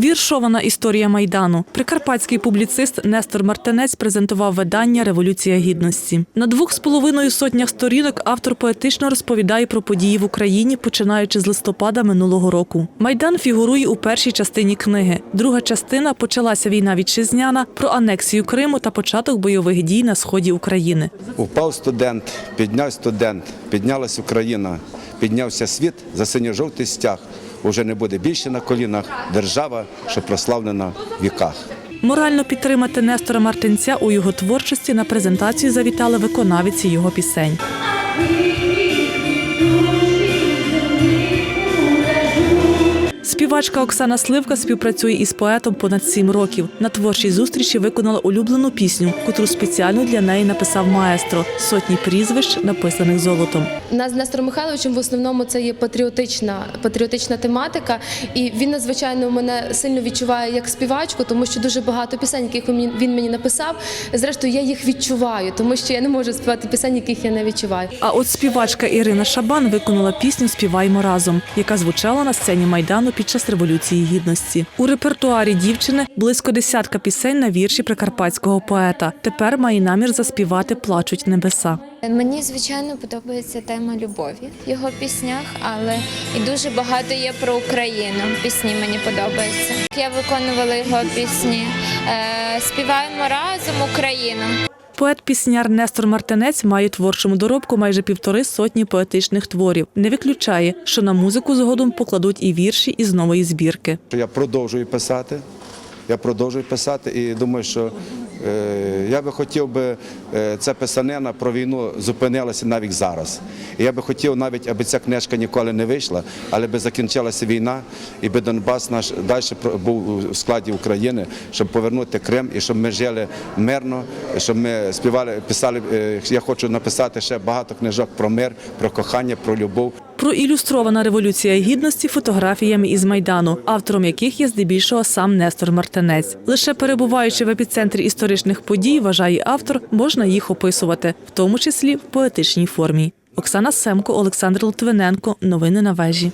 Віршована історія майдану. Прикарпатський публіцист Нестор Мартинець презентував видання Революція гідності. На двох з половиною сотнях сторінок автор поетично розповідає про події в Україні, починаючи з листопада минулого року. Майдан фігурує у першій частині книги. Друга частина почалася війна вітчизняна про анексію Криму та початок бойових дій на сході України. Упав студент, підняв студент, піднялась Україна, піднявся світ за синьо-жовтий стяг. Уже не буде більше на колінах держава, що прославлена в віках. Морально підтримати Нестора Мартинця у його творчості на презентацію завітали виконавиці його пісень. Співачка Оксана Сливка співпрацює із поетом понад сім років. На творчій зустрічі виконала улюблену пісню, котру спеціально для неї написав маестро сотні прізвищ, написаних золотом. У нас з Нестором Михайловичем в основному це є патріотична, патріотична тематика, і він надзвичайно мене сильно відчуває як співачку, тому що дуже багато пісень, яких він мені- він мені написав. Зрештою, я їх відчуваю, тому що я не можу співати пісень, яких я не відчуваю. А от співачка Ірина Шабан виконала пісню Співаймо разом, яка звучала на сцені майдану під час революції гідності. У репертуарі дівчини близько десятка пісень на вірші прикарпатського поета. Тепер має намір заспівати Плачуть небеса. Мені звичайно подобається тема любові в його піснях, але і дуже багато є про Україну. Пісні мені подобаються. Я виконувала його пісні. Е, Співаємо разом Україну. Поет-пісняр Нестор Мартинець має у творчому доробку майже півтори сотні поетичних творів. Не виключає, що на музику згодом покладуть і вірші із нової збірки. Я продовжую писати. Я продовжую писати і думаю, що е, я би хотів би е, ця писанина про війну зупинилася навіть зараз. І я би хотів навіть, аби ця книжка ніколи не вийшла, але би закінчилася війна, і би Донбас наш далі був у складі України, щоб повернути Крим і щоб ми жили мирно, щоб ми співали, писали. е, Я хочу написати ще багато книжок про мир, про кохання, про любов. Проілюстрована революція гідності фотографіями із майдану, автором яких є здебільшого сам Нестор Мартинець. Лише перебуваючи в епіцентрі історичних подій, вважає автор, можна їх описувати, в тому числі в поетичній формі. Оксана Семко, Олександр Литвиненко. Новини на вежі.